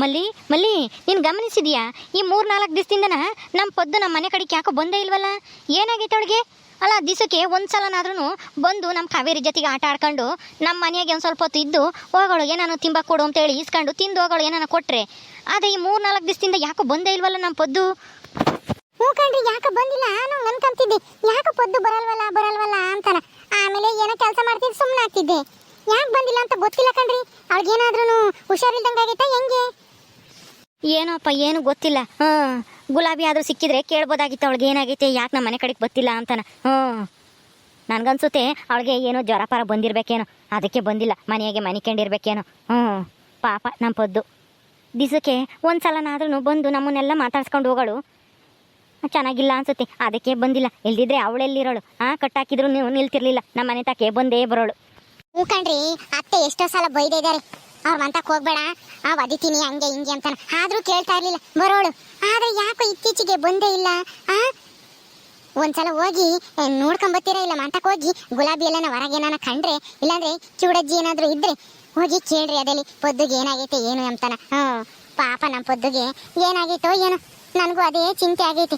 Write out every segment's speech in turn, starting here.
ಮಲ್ಲಿ ಮಲ್ಲಿ, ನೀನು ಗಮನಿಸಿದ್ಯಾ? ಈ ಮೂರು ನಾಲ್ಕು ದಿವಸದಿಂದನ ನಮ್ಮ ಪದ್ದು ನಮ್ಮ ಮನೆ ಕಡೆಗೆ ಯಾಕೋ ಬಂದೇ ಇಲ್ವಲ್ಲ? ಏನಾಗೈತೆ ಅವಳಿಗೆ? ಅಲ್ಲ, ದಿವಸಕ್ಕೆ ಒಂದು ಸಲನಾದ್ರೂ ಬಂದು ನಮ್ಮ ಕಾವೇರಿ ಜೊತೆಗೆ ಆಟ ಆಡ್ಕೊಂಡು ನಮ್ಮ ಮನೆಯಾಗೆ ಒಂದು ಸ್ವಲ್ಪ ಹೊತ್ತು ಇದ್ದು ಹೋಗೋಳು, ಏನಾನು ತಿಂಬ ಕೊಡು ಅಂತೇಳಿ ಇಸ್ಕೊಂಡು ತಿಂದು ಹೋಗೋಳು, ಏನಾನ ಕೊಟ್ಟರೆ ಆದರೆ ಈ ಮೂರು ನಾಲ್ಕು ದಿವಸದಿಂದ ಯಾಕೋ ಬಂದೇ ಇಲ್ವಲ್ಲ ನಮ್ಮ ಪದ್ದು? ಹ್ಞೂ ಕಣ್ರಿ, ಯಾಕೆ ಬಂದಿಲ್ಲ. ನಾನು ಅನ್ಕೊಂತಿದ್ದೆ. ಯಾಕೆ ಪದ್ದು ಬರಲ್ವಲ್ಲ ಬರಲ್ವಲ್ಲ ಅಂತಾನ. ಆಮೇಲೆ ಏನೋ ಕೆಲಸ ಮಾಡ್ತಿದ್ದು ಸುಮ್ಮನೆ ಆಗ್ತಿದ್ದೆ ಯಾಕೆ ಬಂದಿಲ್ಲ ಅಂತ ಗೊತ್ತಿಲ್ಲ ಕಣ್ರಿ. ಅವ್ಳಿಗೇನಾದ್ರೂ ಹುಷಾರಿಲ್ದಂಗೆ ಆಗೈತಾ ಹೆಂಗೆ? ಏನೋಪ್ಪ, ಏನು ಗೊತ್ತಿಲ್ಲ. ಹ್ಞೂ. ಗುಲಾಬಿ ಆದರೂ ಸಿಕ್ಕಿದ್ರೆ ಕೇಳ್ಬೋದಾಗಿತ್ತು, ಅವಳಿಗೆ ಏನಾಗೈತೆ, ಯಾಕೆ ನಮ್ಮ ಮನೆ ಕಡೆಗೆ ಗೊತ್ತಿಲ್ಲ ಅಂತಾನ. ಹ್ಞೂ. ನನ್ಗನ್ಸುತ್ತೆ, ಅವಳಿಗೆ ಏನೋ ಜ್ವರ ಪರ ಬಂದಿರ್ಬೇಕೇನೋ. ಅದಕ್ಕೆ ಬಂದಿಲ್ಲ, ಮನೆಯಾಗೆ ಮನಿಕೊಂಡಿರ್ಬೇಕೇನೋ ಹ್ಞೂ. ಪಾಪ ನಮ್ಮ ಪದ್ದು. ದಿಸಕ್ಕೆ ಒಂದು ಸಲನಾದ್ರೂ ಬಂದು ನಮ್ಮನ್ನೆಲ್ಲ ಮಾತಾಡ್ಸ್ಕೊಂಡು ಹೋಗಳು. ಚೆನ್ನಾಗಿಲ್ಲ ಅನ್ಸುತ್ತೆ, ಅದಕ್ಕೆ ಬಂದಿಲ್ಲ. ಇಲ್ದಿದ್ರೆ ಅವಳೆಲ್ಲಿರೋಳು? ಆ, ಕಟ್ಟಾಕಿದ್ರು ನೀವು ನಿಲ್ತಿರ್ಲಿಲ್ಲ. ನಮ್ಮ ಮನೆ ತಾಕೆ ಬಂದೇ ಬರೋಳು. ಹ್ಞೂ ಕಣ್ರಿ, ಅತ್ತೆ ಎಷ್ಟೋ ಸಲ ಬೈದಿದ್ದಾರೆ ಅವ್ರ ಮಂತಕ್ಕೆ ಹೋಗ್ಬೇಡ. ಆ ಒದಿತೀನಿ ಹಂಗೆ, ಹಿಂಗೆ ಅಂತಾನ. ಆದ್ರೂ ಕೇಳ್ತಾ ಇರ್ಲಿಲ್ಲ. ಬರೋಳು, ಆದ್ರೆ ಯಾಕೋ ಇತ್ತೀಚೆಗೆ ಬಂದೇ ಇಲ್ಲ? ಆ? ಒಂದ್ಸಲ ಹೋಗಿ ನೋಡ್ಕೊಂಬತ್ತೀರ ಇಲ್ಲ ಮಂತಕ್ಕೆ ಹೋಗಿ, ಗುಲಾಬಿ ಎಲ್ಲ ಏನಾನ ಕಂಡ್ರೆ, ಇಲ್ಲಾಂದ್ರೆ ಚೂಡಜ್ಜಿ ಏನಾದ್ರೂ ಇದ್ರೆ, ಹೋಗಿ ಕೇಳ್ರಿ ಅದಲ್ಲಿ ಪೊದ್ದುಗೆ ಏನಾಗೈತೆ, ಏನು ಅಂತಾನ. ಹ್ಞೂ, ಪಾಪ ನಮ್ಮ ಪೊದ್ದುಗೆ. ಏನಾಗೈತೋ ಏನೋ, ನನಗೂ ಅದೇ ಚಿಂತೆ ಆಗೈತಿ.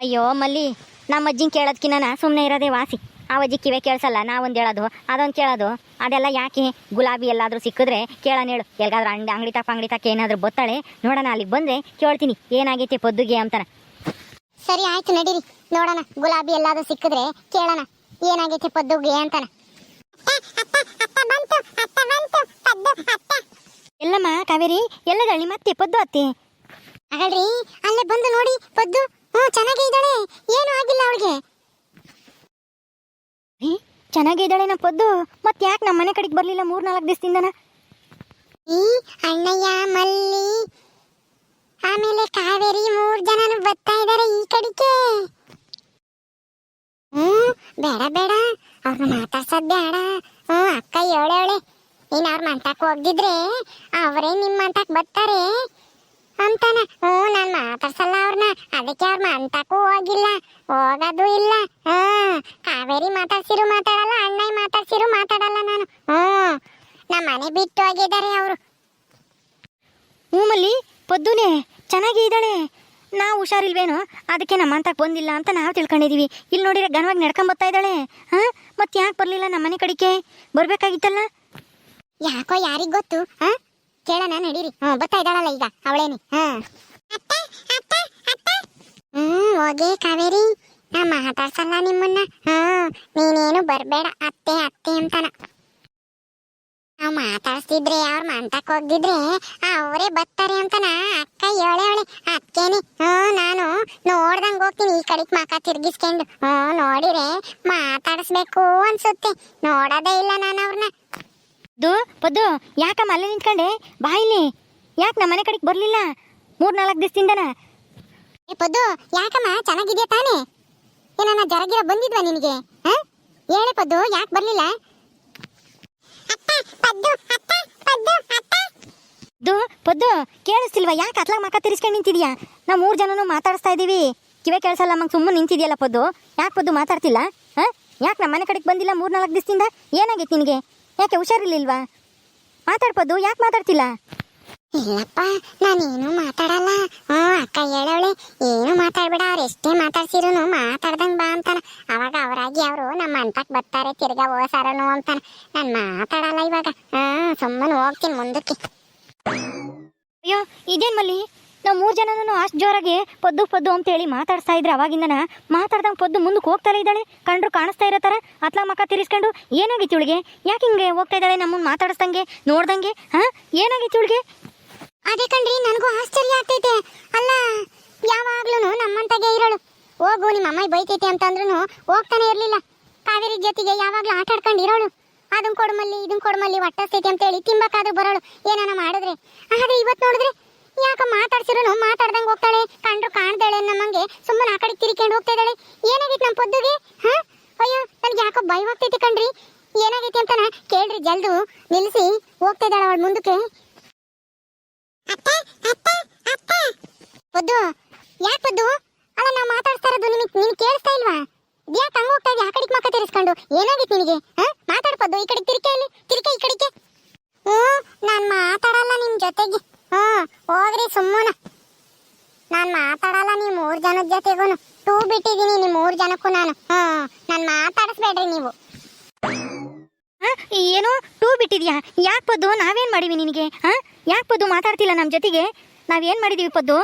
ಅಯ್ಯೋ, ಮಲ್ಲಿ ನಮ್ಮ ಅಜ್ಜಿನ ಕೇಳೋದ್ಕಿನ್ನ ಸುಮ್ಮನೆ ಇರೋದೇ ವಾಸಿ. ಆ ಅಜ್ಜಿ ಕಿವೆ ಕೇಳಿಸಲ್ಲ ನಾವೊಂದು ಹೇಳೋದು ಅದೊಂದು ಕೇಳೋದು. ಅದೆಲ್ಲ ಯಾಕೆ ಗುಲಾಬಿ ಎಲ್ಲಾದರೂ ಸಿಕ್ಕಿದ್ರೆ ಕೇಳೋಣ ಹೇಳು. ಎಲ್ಗಾದ್ರೂ ಅಂಗಡಿ ಅಂಗಡಿ ತಪ್ಪ ಅಂಗಡಿ ತಕ್ಕ ಏನಾದರೂ ಬತ್ತಾಳೆ ನೋಡೋಣ ಅಲ್ಲಿಗೆ ಬಂದರೆ ಕೇಳ್ತೀನಿ ಏನಾಗೈತೆ ಪೊದ್ದುಗೆ ಅಂತಾನೆ. ಸರಿ ಆಯ್ತು ನಡೀರಿ. ನೋಡೋಣ ಗುಲಾಬಿ ಎಲ್ಲಾದರೂ ಸಿಕ್ಕಿದ್ರೆ ಕೇಳೋಣ ಏನಾಗೈತೆ ಪದ್ದುಗೆ ಅಂತಾನೆ. ಎಲ್ಲಮ್ಮ ಕಾವೇರಿ ಎಲ್ಲದಳ್ಳಿ ಮತ್ತೆ ಪದ್ದು ಅತ್ತಿ. ಅಗಳ್ರಿ ಅಲ್ಲೇ ಬಂದು ನೋಡಿ ಪದ್ದು. ಹ್ಞೂ ಚೆನ್ನಾಗೇ ಇದ್ದಾಳೆ. ಏನು ಆಗಿಲ್ಲ ಅವಳಿಗೆ. ಏ ಚೆನ್ನಾಗಿದ್ದಾಳೆ ನಮ್ಮ ಪದ್ದು? ಮತ್ತೆ ಯಾಕೆ ನಮ್ಮ ಮನೆ ಕಡೆಗೆ ಬರಲಿಲ್ಲ ಮೂರು ನಾಲ್ಕು ದಿವಸದಿಂದನ? ಈ ಅಣ್ಣಯ್ಯ, ಮಲ್ಲಿ, ಆಮೇಲೆ ಕಾವೇರಿ ಮೂರ್ ಜನನು ಬರ್ತಾ ಇದ್ದಾರೆ ಈ ಕಡೆಗೆ. ಹ್ಮ್, ಬೇಡ ಬೇಡ. ಅವ್ರನ್ನ ಮಾತಾಡ್ಸೋದ್ ಬೇಡ. ಹ್ಮ್, ಅಕ್ಕ ಹೇಳೇಳೆ ನೀನ್ ಅವ್ರ ಮಂತಕ್ ಹೋಗಿದ್ರೆ ಅವರೇ ನಿಮ್ ಮಂತಕ್ ಬರ್ತಾರೆ. ಅಂತಾನ. ಹ್ಞೂ ನಾನು ಮಾತಾಡ್ಸಲ್ಲ ಅವ್ರನ್ನ ಅದಕ್ಕೆ ಅವ್ರ ಮಂತಕ್ಕೂ ಹೋಗಿಲ್ಲ. ಹೋಗೋದು ಇಲ್ಲ. ಹ್ಮ್ ಕಾವೇರಿ ಮಾತಾಡ್ಸಿರು ಮಾತಾಡಲ್ಲ ಅಣ್ಣ ಮಾತಾಡ್ಸಿರು ಮಾತಾಡಲ್ಲ ನಾನು. ಹ್ಞೂ. ನಮ್ಮ ಮನೆ ಬಿಟ್ಟು ಹೋಗಿದ್ದಾರೆ ಅವರು. ಹ್ಞೂ ಮಲ್ಲಿ ಪದ್ದುನೇ ಚೆನ್ನಾಗಿ ಇದ್ದಾಳೆ. ನಾವು ಹುಷಾರಿಲ್ವೇನೋ? ಅದಕ್ಕೆ ನಮ್ಮ ಅಂತಕ್ಕೆ ಬಂದಿಲ್ಲ ಅಂತ ನಾವು ತಿಳ್ಕೊಂಡಿದೀವಿ. ಇಲ್ಲಿ ನೋಡಿದ್ರೆ ಘನವಾಗಿ ಬರ್ತಾ ಇದ್ದಾಳೆ. ಹಾಂ? ಮತ್ತೆ ಯಾಕೆ ಬರಲಿಲ್ಲ ನಮ್ಮ ಮನೆ ಕಡೆಗೆ? ಬರಬೇಕಾಗಿತ್ತಲ್ಲ? ಯಾಕೋ ಯಾರಿಗೆ ಗೊತ್ತು? ಹಾ? ಕೇಳೋಣ, ನಡೀರಿ. ಹ್ಞೂ ಬರ್ತಾ ಇದ್ದಾಳಲ್ಲ ಈಗ, ಅವಳೇನಿ. ಹಾ ಹ್ಮ್, ಹೋಗಿ ಕಾವೇರಿ. ನಾ ಮಾತಾಡ್ಸಲ್ಲ ನಿಮ್ಮನ್ನ. ಹ್ಞೂ ನೀನೇನು ಬರಬೇಡ, ಅತ್ತೆ ಅತ್ತೆ ಅಂತಾನ. ನಾವ್ ಮಾತಾಡ್ಸಿದ್ರೆ ಅವ್ರ ಮಂತಕ್ಕೆ ಹೋಗಿದ್ರೆ ಅವರೇ ಬರ್ತಾರೆ ಅಂತನ. ಅಕ್ಕ ಹೇಳೆ ಅವಳೆ ಅಕ್ಕೇನಿ. ಹ್ಮ್, ನಾನು ನೋಡ್ದಂಗೆ ಹೋಗ್ತೀನಿ, ಈ ಕಡೆಗೆ ಮಕ ತಿರ್ಗಿಸ್ಕೊಂಡು. ಹ್ಮ್ ನೋಡಿರೆ ಮಾತಾಡಿಸ್ಬೇಕು ಅನ್ಸುತ್ತೆ. ನೋಡೋದೇ ಇಲ್ಲ ನಾನು ದು ಪದ್ದು, ಯಾಕಮ್ಮ ಅಲ್ಲೇ ನಿಂತ್ಕೊಂಡೆ? ಬಾಯಿಲಿ ಯಾಕೆ ನಮ್ಮ ಮನೆ ಕಡೆಗೆ ಬರಲಿಲ್ಲ? ಮೂರು ನಾಲ್ಕು ದಿವಸದಿಂದನ. ಏ ಪದ್ದು, ಯಾಕಮ್ಮ? ಚೆನ್ನಾಗಿದ್ಯಾ ತಾನೇ? ಏನನ್ನ ಜರಗಿರ ಬಂದಿದ್ವಾ ನಿನಗೆ? ಹ? ಹೇಳಿ ಪದ್ದು, ಯಾಕೆ ಬರಲಿಲ್ಲ? ದು ಪದ್ದು ಕೇಳಿಸ್ತಿಲ್ವಾ ಯಾಕೆ ಅತ್ಲಾಗ ಮಕ ತಿರ್ಸ್ಕೊಂಡು ನಿಂತಿದ್ಯಾ? ನಾವು ಮೂರು ಜನನು ಮಾತಾಡಿಸ್ತಾ ಇದ್ದೀವಿ ಕಿವೆ ಕೇಳಿಸಲ್ಲ ಮಂಗೆ ಸುಮ್ಮನೆ ನಿಂತಿದ್ಯಲ್ಲ ಪದ್ದು? ಯಾಕೆ ಪದ್ದು ಮಾತಾಡ್ತಿಲ್ಲ? ಹಾಂ? ಯಾಕೆ ನಮ್ಮ ಮನೆ ಕಡೆಗೆ ಬಂದಿಲ್ಲ ಮೂರು ನಾಲ್ಕು ದಿವಸದಿಂದ? ಏನಾಗೈತೆ ನಿನಗೆ? ಯಾಕೆ ಹುಷಾರಿರ್ಲಿಲ್ವಾ? ಮಾತಾಡ್ಬೋದು ಯಾಕೆ ಮಾತಾಡ್ತಿಲ್ಲ? ಇಲ್ಲಪ್ಪ ನಾನೇನು ಮಾತಾಡಲ್ಲ. ಹ್ಞೂ ಅಕ್ಕ ಹೇಳವಳೆ ಏನು ಮಾತಾಡ್ಬೇಡ ಅವ್ರು ಎಷ್ಟೇ ಮಾತಾಡ್ಸಿರುನು ಮಾತಾಡ್ದಂಗೆ ಬಾ ಅಂತಾನ. ಅವಾಗ ಅವರಾಗಿ ಅವರು ನಮ್ಮ ಅಂಟಕ್ಕೆ ಬರ್ತಾರೆ ತಿರ್ಗಾ ಓಸಾರನು ಅಂತಾನ. ನಾನು ಮಾತಾಡಲ್ಲ ಇವಾಗ. ಹ್ಞೂ ಸುಮ್ಮನೆ ಹೋಗ್ತೀನಿ ಮುಂದಕ್ಕೆ. ಅಯ್ಯೋ ಇದೇನು ಮಲ್ಲಿ? ನಾವು ಮೂರು ಜನನೂ ಅಷ್ಟು ಜೋರಾಗಿ ಪದ್ದು ಪದ್ದು ಅಂತೇಳಿ ಮಾತಾಡ್ತಾ ಇದ್ರೆ ಅವಾಗಿಂದನ ಮಾತಾಡ್ದಂಗೆ ಪದ್ದು ಮುಂದಕ್ಕೆ ಹೋಗ್ತಾ ಇದ್ದಾಳೆ. ಕಂಡ್ರು ಕಾಣಿಸ್ತಾ ಇರೋ ಅತ್ಲ ಮಕ್ಕ ತಿರ್ಸ್ಕೊಂಡು ಏನಾಗಿತ್ತು ಇವಳಿಗೆ ಯಾಕೆ ಹಿಂಗೆ ಹೋಗ್ತಾ ಇದ್ದಾಳೆ ನಮ್ಮನ್ನು ಮಾತಾಡಿಸ್ದಂಗೆ, ನೋಡ್ದಂಗೆ? ಹಾಂ? ಏನಾಗಿತ್ತು ಇವಳಿಗೆ ಅದೇ ಕಣ್ರಿ, ನನಗೂ ಆಶ್ಚರ್ಯ ಆಗ್ತೈತೆ. ಅಲ್ಲ ಯಾವಾಗ್ಲೂ ನಮ್ಮಂತಾಗೆ ಇರೋಳು. ಹೋಗು, ನಿಮ್ಮ ಅಮ್ಮ ಬೈತೈತೆ ಅಂತಂದ್ರೂ ಹೋಗ್ತಾನೆ ಇರಲಿಲ್ಲ. ಕಾವೇರಿ ಜೊತೆಗೆ ಯಾವಾಗಲೂ ಆಟ ಆಡ್ಕೊಂಡು ಇರೋಳು ಕೊಡಮಲ್ಲಿ ಇದನ್ನು ಕೊಡುಮಲ್ಲಿ ಅಂತ ಅಂತೇಳಿ ತಿಂಬಕ್ಕಾದ್ರೂ ಬರೋಳು. ಏನಾನ ಮಾಡಿದ್ರೆ? ಆದರೆ ಇವತ್ತು ನೋಡಿದ್ರೆ ಯಾಕ ಮಾತಾಡ್ಸಿರೋನು? ಮಾತಾಡ್ದಂಗೆ ಹೋಗ್ತಾಳೆ. ಕಂಡ್ರು ಕಾಣ್ದಾಳೆ ನಮ್ಮಂಗೆ ಸುಮ್ಮನೆ ಆ ಕಡೆ ತಿರ್ಕೊಂಡು ಹೋಗ್ತಾ ಇದ್ದಾಳೆ. ಏನಾಗೈತೆ ನಮ್ಮ ಪೊದ್ದುಗೆ? ಹಾ? ಅಯ್ಯೋ, ನನಗೆ ಯಾಕೋ ಭಯವಾಗ್ತೈತೆ ಕಣ್ರಿ. ಏನಾಗೈತೆ ಅಂತನ ಕೇಳ್ರಿ ಜಲ್ದು. ನಿಲ್ಲಿಸಿ ಹೋಗ್ತಾ ಇದ್ದಾಳೆ ಅವಳ ಮುಂದಕ್ಕೆ. ಪದ್ದು, ಯಾಕೆ ಪದ್ದು? ಅಲ್ಲ, ನಾವು ಮಾತಾಡ್ತಾ ಇರೋದು ನಿಮಗೆ ನಿನ್ ಕೇಳಿಸ್ತಾ ಇಲ್ವಾ? ಯಾಕೆ ಹಂಗ ಹೋಗ್ತಾ ಆ ಮಕ್ಕ ತಿರ್ಸ್ಕೊಂಡು. ಏನಾಗಿತ್ತು ನಿನಗೆ? ಹಾ? ಮಾತಾಡ್ಪದ್ದು ಈ ಕಡೆ ತಿರ್ಕೆ ಇಲ್ಲಿ? ತಿರ್ಕೆ ಈ ಕಡೆಗೆ. ಹ್ಞೂ ನಾನು ಮಾತಾಡಲ್ಲ ನಿಮ್ಮ ಜೊತೆಗೆ. ಹೋಗ್ರಿ ಸುಮ್ಮನ. ನಾನ್ ಮಾತಾಡಲ್ಲ ನೀವು ಮೂರ್ ಜನದ ಜೊತೆಗೂನು. ಟೂ ಬಿಟ್ಟಿದೀನಿ ನಿಮ್ ಮೂರ್ ಜನಕ್ಕೂ ನಾನು. ಹ್ಮ್, ನಾನ್ ಮಾತಾಡಿಸ್ಬೇಡ್ರಿ ನೀವು. ಏನು? ಟೂ ಬಿಟ್ಟಿದ್ಯಾ? ಯಾಕೆ ಪದ್ದು? ನಾವೇನ್ ಮಾಡಿವಿ ನಿನಗೆ? ಹಾ? ಯಾಕೆ ಪದ್ದು ಮಾತಾಡ್ತಿಲ್ಲ ನಮ್ಮ ಜೊತೆಗೆ? ನಾವೇನ್ ಮಾಡಿದೀವಿ ಪದ್ದು?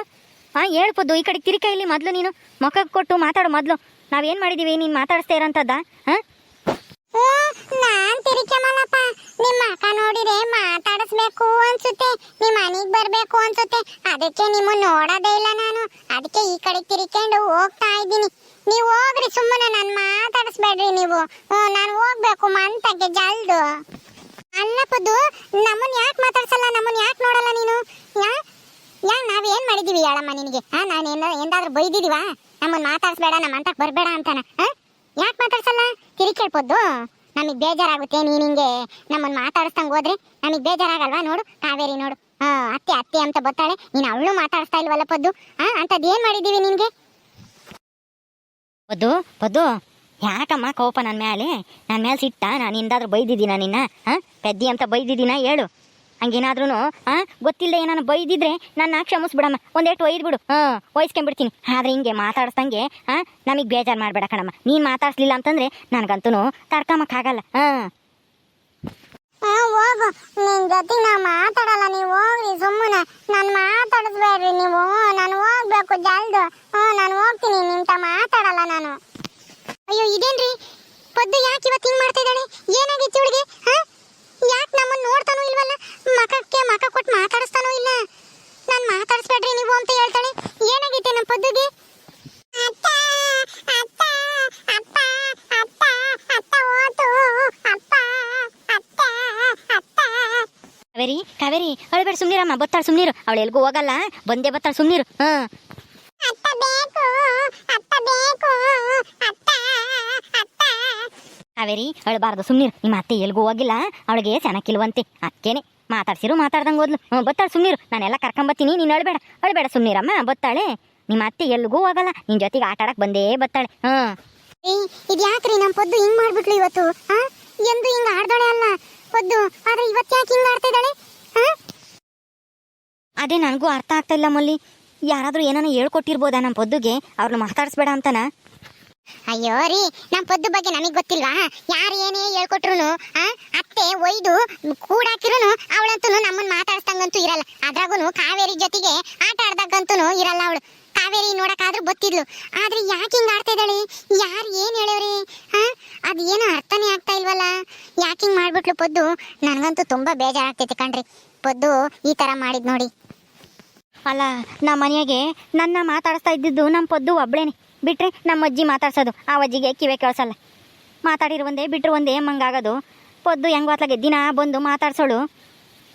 ಹಾ, ಹೇಳ್ ಪದ್ದು, ಈ ಕಡೆ ತಿರಿಕ ಮೊದ್ಲು ನೀನು ಮುಖ ಕೊಟ್ಟು ಮಾತಾಡು ಮೊದಲು. ನಾವೇನ್ ಮಾಡಿದೀವಿ? ನೀನು ಮಾತಾಡಿಸ್ತಾ ಇರೋಂಥದ್ದ? ಹಾ? ತಿರುಚಮಲ್ಲಪ್ಪ? ನಿಮ್ಮ ಅಕ್ಕ ನೋಡಿದ್ರೆ ಮಾತಾಡಿಸ್ಬೇಕು ಅನ್ಸುತ್ತೆ. ನಿಮ್ಮ ಮನೆಗ್ ಬರ್ಬೇಕು ಅನ್ಸುತ್ತೆ. ಅದಕ್ಕೆ ನಿಮ್ಮ ನೋಡೋದೇ ಇಲ್ಲ ನಾನು. ಅದಕ್ಕೆ ಈ ಕಡೆ ತಿರ್ಕೊಂಡು ಹೋಗ್ತಾ ಇದ್ದೀನಿ. ನೀವು ಹೋಗ್ರಿ, ಸುಮ್ಮನೆ ನಾನು ಮಾತಾಡಿಸ್ಬೇಡ್ರಿ ನೀವು. ನಾನು ಹೋಗ್ಬೇಕು ಮಂತಕ್ಕೆ ಜಲ್ದು. ಅಲ್ಲಪ್ಪದು ನಮ್ಮನ್ನ ನಮ್ಮನ್ ಯಾಕೆ ಮಾತಾಡ್ಸಲ್ಲ? ನಮ್ಮನ್ ಯಾಕೆ ನೋಡಲ್ಲ ನೀನು? ಯಾ ಯಾ, ನಾವೇನ್ ಮಾಡಿದೀವಿ ಹೇಳಮ್ಮ ನಿನಗೆ? ನಾನು ಏನ, ಎಂದಾದ್ರೂ ಬೈದಿದೀವಾ? ನಮ್ಮನ್ ಮಾತಾಡಿಸ್ಬೇಡ ನಮ್ಮ ಬರ್ಬೇಡ ಅಂತಾನ. ಹಾ? ಯಾಕೆ ಮಾತಾಡ್ಸಲ್ಲ? ತಿರಿ ಕೇಳ್ಬೋದು ನಮಗ್ ಬೇಜಾರಾಗುತ್ತೆ, ನೀನು ಹಿಂಗೆ ನಮ್ಮನ್ ಮಾತಾಡಿಸ್ದಂಗ್ ಹೋದ್ರೆ? ನಮಗ್ ಬೇಜಾರಾಗಲ್ವಾ? ನೋಡು, ಕಾವೇರಿ ನೋಡು. ಹಾ ಅತ್ತೆ ಅತ್ತೆ ಅಂತ ಬರ್ತಾಳೆ. ನೀನ್ ಅವಳು ಮಾತಾಡಿಸ್ತಾ ಇಲ್ವಲ್ಲ ಪದ್ದು? ಹಾ ಅಂತದ್ ಏನ್ ಮಾಡಿದೀವಿ ನಿನಗೆ? ಪದ್ದು ಪದ್ದು, ಯಾಕಮ್ಮ ಕೋಪ ನನ್ನ ಮೇಲೆ ನನ್ನ ಮೇಲೆ ಸಿಟ್ಟ, ನಾನು ಎಂದಾದ್ರೂ ಬೈದಿದ್ದೀನ ನಿನ್ನ? ಹಾಂ ಪೆದ್ದಿ ಅಂತ ಬೈದಿದ್ದೀನ ಹೇಳು. ಹಂಗೇನಾದ್ರೂ ಹಾ ಗೊತ್ತಿಲ್ಲದೆ ಏನಾನ ಬೈದಿದ್ರೆ ನನ್ನ ಕ್ಷಮಿಸ್ಬಿಡಮ್ಮ. ಒಯ್ದು ಬಿಡು ಹಾಂ ಒಯ್ಸ್ಕೊಂಡ್ಬಿಡ್ತೀನಿ. ಆದ್ರೆ ಹಿಂಗೆ ಮಾತಾಡ್ಸ್ದಂಗೆ ಹಾ ನಮಗೆ ಬೇಜಾರು ಮಾಡಬೇಡ ಕಣಮ್ಮ. ನೀನು ಮಾತಾಡ್ಸ್ಲಿಲ್ಲ ಅಂತಂದ್ರೆ ನನಗಂತೂ ತಡ್ಕಮಕ್ಕಾಗಲ್ಲ ಹಾಂ ಹೋಗು. ನಿನ್ ಜೊತೆ ನಾ ಮಾತಾಡಲ್ಲ. ನೀವು ಹೋಗ್ರಿ ಸುಮ್ಮನೆ. ನಾನು ಮಾತಾಡಿಸ್ಬೇಡ್ರಿ ನೀವು. ನಾನು ಹೋಗ್ಬೇಕು ಜಲ್ದು. ಹ್ಞೂ, ನಾನು ಹೋಗ್ತೀನಿ. ನಿಮ್ತ ಮಾತಾಡಲ್ಲ ನಾನು. ಅಯ್ಯೋ, ಇದೇನ್ರಿ? ಪದ್ದು ಯಾಕೆ ಇವತ್ತು ಹಿಂಗೆ ಮಾಡ್ತಾ ಏನಾಗಿತ್ತು ಇವಳಿಗೆ ಹಾ ಯಾಕೆ ನಮ್ಮನ್ನ ನೋಡ್ತಾನೂ ಇಲ್ವಲ್ಲ ಮಕಕ್ಕೆ ಮಕ ಕೊಟ್ಟು ಮಾತಾಡಿಸ್ತಾನೂ ಇಲ್ಲ ನಾನು ಮಾತಾಡಿಸ್ಬೇಡ್ರಿ ನೀವು ಅಂತ ಹೇಳ್ತಾಳೆ ಏನಾಗೈತೆ ನಮ್ಮ ಪದ್ದುಗೆ ಅತ್ತ ಅತ್ತ ಅಪ್ಪ ಅಪ್ಪ ಅತ್ತ ಹೋತು ಅಪ್ಪ ಅತ್ತ ಅತ್ತ ಕಾವೇರಿ ಕಾವೇರಿ. ಅಳ್ಬೇಡ ಸುಮ್ನಿರಮ್ಮ ಬತ್ತಾಳ ಸುಮ್ನಿರು. ಅವಳು ಎಲ್ಗೂ ಹೋಗಲ್ಲ. ಬಂದೇ ಬತ್ತಾಳ ಸುಮ್ನಿರು. ಹಾಂ. ಅತ್ತ ಬೇಕು ಅತ್ತ ಬೇಕು ಅತ್ತ ಅತ್ತ. ಕಾವೇರಿ ಅಳಬಾರ್ದು ಸುಮ್ನಿರು. ನಿಮ್ಮ ಅತ್ತೆ ಎಲ್ಗೂ ಹೋಗಿಲ್ಲ. ಅವಳಿಗೆ ಚೆನ್ನಾಗಿಲ್ವಂತೆ ಅಕ್ಕೇನೆ ಮಾತಾಡ್ಸಿರು ಮಾತಾಡ್ದಂಗೆ ಹೋದ್ಲು. ಹ್ಞೂ ಬತ್ತಾಳ ಸುಮ್ನಿರು. ನಾನೆಲ್ಲ ಕರ್ಕೊಂಬತ್ತೀನಿ ನೀನು ಅಳ್ಬೇಡ ಅಳ್ಬೇಡ ಸುಮ್ನಿರಮ್ಮ ಬತ್ತಾಳೆ. ನಿಮ್ಮ ಅತ್ತೆ ಎಲ್ಗೂ ಹೋಗಲ್ಲ. ನಿನ್ನ ಜೊತೆಗೆ ಆಟ ಆಡಕ್ಕೆ ಬಂದೇ ಬತ್ತಾಳೆ. ಹ್ಞೂ ಇದು ಯಾಕ್ರಿ ನಮ್ಮ ಪೊದ್ದು ಹಿಂಗೆ ಮಾಡ್ಬಿಟ್ಲು ಇವತ್ತು? ಹಾಂ? ಎಂದು ಹಿಂಗೆ ಆಡ್ದಾಳೆ ಅಲ್ಲ. ಪೊದ್ದು ಆದ್ರೆ ಇವತ್ತು ಯಾಕೆ ಹಿಂಗ ಆಡ್ತಾ ಇದ್ದಾಳೆ? ಅದೇ ನನಗೂ ಅರ್ಥ ಆಗ್ತಾ ಇಲ್ಲ ಮಲ್ಲಿ. ಯಾರಾದ್ರೂ ಏನಾನ ಹೇಳ್ಕೊಟ್ಟಿರ್ಬೋದಾ ನಮ್ಮ ಪದ್ದುಗೆ? ಅವ್ರನ್ನ ಮಾತಾಡಿಸ್ಬೇಡ ಅಂತನಾ? ಅಯ್ಯೋ ರೀ ನಮ್ಮ ಪದ್ದು ಬಗ್ಗೆ ನಮಗೆ ಗೊತ್ತಿಲ್ವಾ? ಯಾರು ಏನೇ ಹೇಳ್ಕೊಟ್ರು ಅತ್ತೆ ಒಯ್ದು ಕೂಡಾಕಿರುನು ಅವಳಂತೂ ನಮ್ಮನ್ನ ಮಾತಾಡ್ಸ್ದಂಗಂತೂ ಇರಲ್ಲ. ಅದ್ರಾಗೂ ಕಾವೇರಿ ಜೊತೆಗೆ ಆಟ ಆಡ್ದಾಗಂತೂ ಇರಲ್ಲ ಅವಳು. ಕಾವೇರಿ ನೋಡಕ್ಕಾದ್ರೂ ಗೊತ್ತಿದ್ಲು. ಆದ್ರೆ ಯಾಕೆ ಹಿಂಗ್ ಆಡ್ತಾ ಇದ್ದಾಳೆ? ಯಾರು ಏನ್ ಹೇಳವ್ರಿ ಹಾ? ಅದ್ ಏನು ಅರ್ಥನೇ ಆಗ್ತಾ ಇಲ್ವಲ್ಲ? ಯಾಕೆ ಹಿಂಗ್ ಮಾಡ್ಬಿಟ್ಲು ಪದ್ದು? ನನಗಂತೂ ತುಂಬಾ ಬೇಜಾರಾಗ್ತೈತೆ ಕಣ್ರಿ. ಪದ್ದು ಈ ತರ ಮಾಡಿದ್ ನೋಡಿ. ಅಲ್ಲ ನಮ್ಮ ಮನೆಯಾಗೆ ನನ್ನ ಮಾತಾಡಿಸ್ತಾ ಇದ್ದಿದ್ದು ನಮ್ಮ ಪೊದ್ದು ಒಬ್ಳೇನೆ. ಬಿಟ್ರೆ ನಮ್ಮ ಅಜ್ಜಿ ಮಾತಾಡ್ಸೋದು. ಆ ಅಜ್ಜಿಗೆ ಕಿವೆ ಕೇಳಿಸಲ್ಲ. ಮಾತಾಡಿರು ಒಂದೇ, ಬಿಟ್ರು ಒಂದೇ ಮಂಗಾಗೋದು ಪದ್ದು ಹೆಂಗ್ ಹೊತ್ಲಾಗೆ ದಿನ ಬಂದು ಮಾತಾಡ್ಸೋಳು.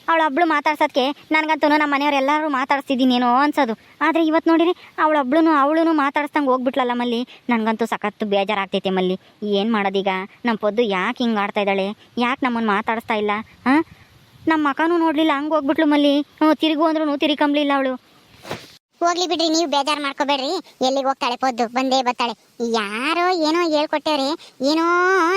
ಅವಳು ಒಬ್ಳು ಮಾತಾಡ್ಸೋದಕ್ಕೆ ನನಗಂತೂ ನಮ್ಮ ಮನೆಯವರೆಲ್ಲರೂ ಮಾತಾಡ್ಸಿದ್ದೀನೇನೋ ಅನ್ಸೋದು. ಆದರೆ ಇವತ್ತು ನೋಡಿರಿ ಅವಳೊಬ್ಳು ಅವಳು ಮಾತಾಡ್ಸ್ದಂಗೆ ಹೋಗ್ಬಿಟ್ಲಲ್ಲ ಮಲ್ಲಿ. ನನಗಂತೂ ಸಖತ್ತು ಬೇಜಾರಾಗ್ತೈತೆ ಮಲ್ಲಿ. ಏನು ಮಾಡೋದೀಗ? ನಮ್ಮ ಪೊದ್ದು ಯಾಕೆ ಹಿಂಗೆ ಆಡ್ತಾ ಇದ್ದಾಳೆ? ಯಾಕೆ ನಮ್ಮನ್ನು ಮಾತಾಡಿಸ್ತಾ ಇಲ್ಲ? ಹಾಂ? ನಮ್ಮ ಮಕನೂ ನೋಡಲಿಲ್ಲ, ಹಂಗೆ ಹೋಗ್ಬಿಟ್ಲು ಮಲ್ಲಿ. ಹ್ಞೂ, ತಿರುಗು ಅಂದ್ರೂ ತಿರುಗಂಬ್ಲಿಲ್ಲ ಅವಳು. ಹೋಗ್ಲಿ ಬಿಡ್ರಿ, ನೀವು ಬೇಜಾರು ಮಾಡ್ಕೋಬೇಡ್ರಿ. ಎಲ್ಲಿಗೆ ಹೋಗ್ತಾಳೆ ಪೊದ್ದು? ಬಂದೇ ಬರ್ತಾಳೆ. ಯಾರೋ ಏನೋ ಹೇಳ್ಕೊಟ್ಟವ್ರಿ. ಏನೋ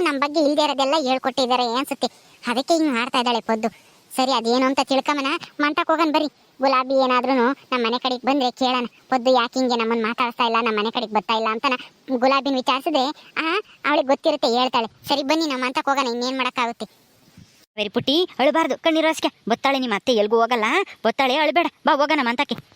ನಮ್ಮ ಬಗ್ಗೆ ಇಲ್ದೇ ಇರೋದೆಲ್ಲ ಹೇಳ್ಕೊಟ್ಟಿದ್ದಾರೆ ಅನ್ಸುತ್ತೆ. ಅದಕ್ಕೆ ಹಿಂಗೆ ಮಾಡ್ತಾ ಇದ್ದಾಳೆ ಪೊದ್ದು. ಸರಿ, ಅದೇನು ಅಂತ ತಿಳ್ಕೊಂಬನ ಮಂಟಕ್ ಹೋಗನ್ ಬರ್ರಿ. ಗುಲಾಬಿ ಏನಾದ್ರೂ ನಮ್ಮ ಮನೆ ಕಡೆಗೆ ಬಂದ್ರೆ ಕೇಳೋಣ. ಪೊದ್ದು ಯಾಕೆ ಹಿಂಗೆ ನಮ್ಮನ್ನ ಮಾತಾಡ್ತಾ ಇಲ್ಲ ನಮ್ಮ ಮನೆ ಕಡೆಗೆ ಬರ್ತಾ ಇಲ್ಲ ಅಂತನ ಗುಲಾಬಿನ ವಿಚಾರಿಸಿದ್ರೆ, ಆ, ಅವಳಿಗೆ ಗೊತ್ತಿರುತ್ತೆ, ಹೇಳ್ತಾಳೆ. ಸರಿ, ಬನ್ನಿ ನಮ್ಮ ಮಂಟಕ್ ಹೋಗೋಣ, ಇನ್ನೇನು ಮಾಡೋಕ್ಕಾಗುತ್ತೆ? ಬರಿ ಪುಟ್ಟಿ, ಅಳಬಾರ್ದು. ಕಣ್ಣಿರೋಸ್ಕೆ ಬತ್ತಾಳೆ ನಿಮ್ಮ ಅತ್ತೆ, ಎಲ್ಗೂ ಹೋಗಲ್ಲ ಬತ್ತಾಳೆ, ಅಳಬೇಡ. ಬಾ, ಹೋಗೋಣ ಮಂತಕ್ಕೆ